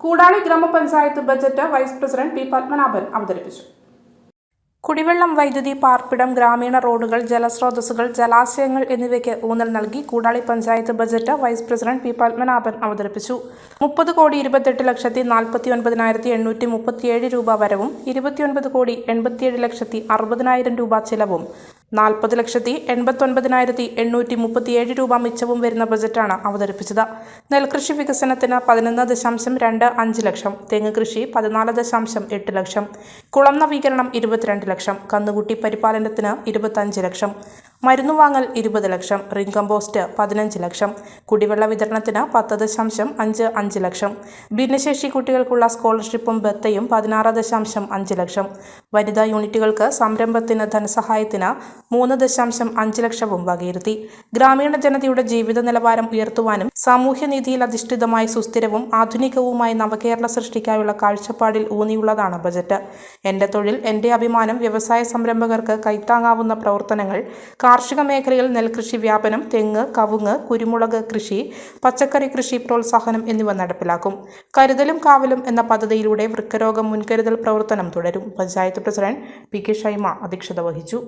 കൂടാളി ഗ്രാമപഞ്ചായത്ത് budget vice president P Padmanabhan അവതരിപ്പിച്ചു. കുടിവെള്ളം വൈദ്യുതി പാർപ്പിടം ഗ്രാമീണ റോഡുകൾ ജലസ്രോതസ്സുകൾ ജലാശയങ്ങൾ എന്നിവയ്ക്ക് ഊന്നൽ നൽകി Koodali panchayat budget vice president P Padmanabhan അവതരിപ്പിച്ചു. മുപ്പത് കോടി ഇരുപത്തെട്ട് ലക്ഷത്തി നാൽപ്പത്തി ഒൻപതിനായിരത്തി എണ്ണൂറ്റി മുപ്പത്തിയേഴ് രൂപ വരവും ഇരുപത്തിയൊൻപത് കോടി എൺപത്തിയേഴ് ലക്ഷത്തി അറുപതിനായിരം രൂപ ചെലവും നാൽപ്പത് ലക്ഷത്തി എൺപത്തൊൻപതിനായിരത്തി എണ്ണൂറ്റി മുപ്പത്തിയേഴ് രൂപ മിച്ചവും വരുന്ന ബജറ്റാണ് അവതരിപ്പിച്ചത്. നെൽകൃഷി വികസനത്തിന് പതിനൊന്ന് ദശാംശം രണ്ട് അഞ്ച് ലക്ഷം തെങ്ങ് കൃഷി പതിനാല് ദശാംശം എട്ട് ലക്ഷം കുളം നവീകരണം ഇരുപത്തിരണ്ട് ലക്ഷം കന്നുകുട്ടി പരിപാലനത്തിന് ഇരുപത്തഞ്ച് ലക്ഷം മരുന്ന് വാങ്ങൽ ഇരുപത് ലക്ഷം റിംഗ് കമ്പോസ്റ്റ് പതിനഞ്ച് ലക്ഷം കുടിവെള്ള വിതരണത്തിന് പത്ത് ദശാംശം അഞ്ച് അഞ്ച് ലക്ഷം ഭിന്നശേഷി കുട്ടികൾക്കുള്ള സ്കോളർഷിപ്പും ബത്തയും പതിനാറ് ദശാംശം അഞ്ച് ലക്ഷം വനിതാ യൂണിറ്റുകൾക്ക് സംരംഭത്തിന് ധനസഹായത്തിന് മൂന്ന് ദശാംശം അഞ്ച് ലക്ഷവും വകയിരുത്തി. ഗ്രാമീണ ജനതയുടെ ജീവിത നിലവാരം ഉയർത്തുവാനും സാമൂഹ്യനീതിയിൽ അധിഷ്ഠിതമായി സുസ്ഥിരവും ആധുനികവുമായ നവകേരള സൃഷ്ടിക്കാനുള്ള കാഴ്ചപ്പാടിൽ ഊന്നിയുള്ളതാണ് ബജറ്റ്. എന്റെ തൊഴിൽ എന്റെ അഭിമാനം വ്യവസായ സംരംഭകർക്ക് കൈത്താങ്ങാവുന്ന പ്രവർത്തനങ്ങൾ കാർഷിക മേഖലയിൽ നെൽകൃഷി വ്യാപനം തെങ്ങ് കവുങ്ങ് കുരുമുളക് കൃഷി പച്ചക്കറി കൃഷി പ്രോത്സാഹനം എന്നിവ നടപ്പിലാക്കും. കരുതലും കാവലും എന്ന പദ്ധതിയിലൂടെ വൃക്കരോഗം മുൻകരുതൽ പ്രവർത്തനം തുടരും. Panchayat president P K Shaima അധ്യക്ഷത വഹിച്ചു.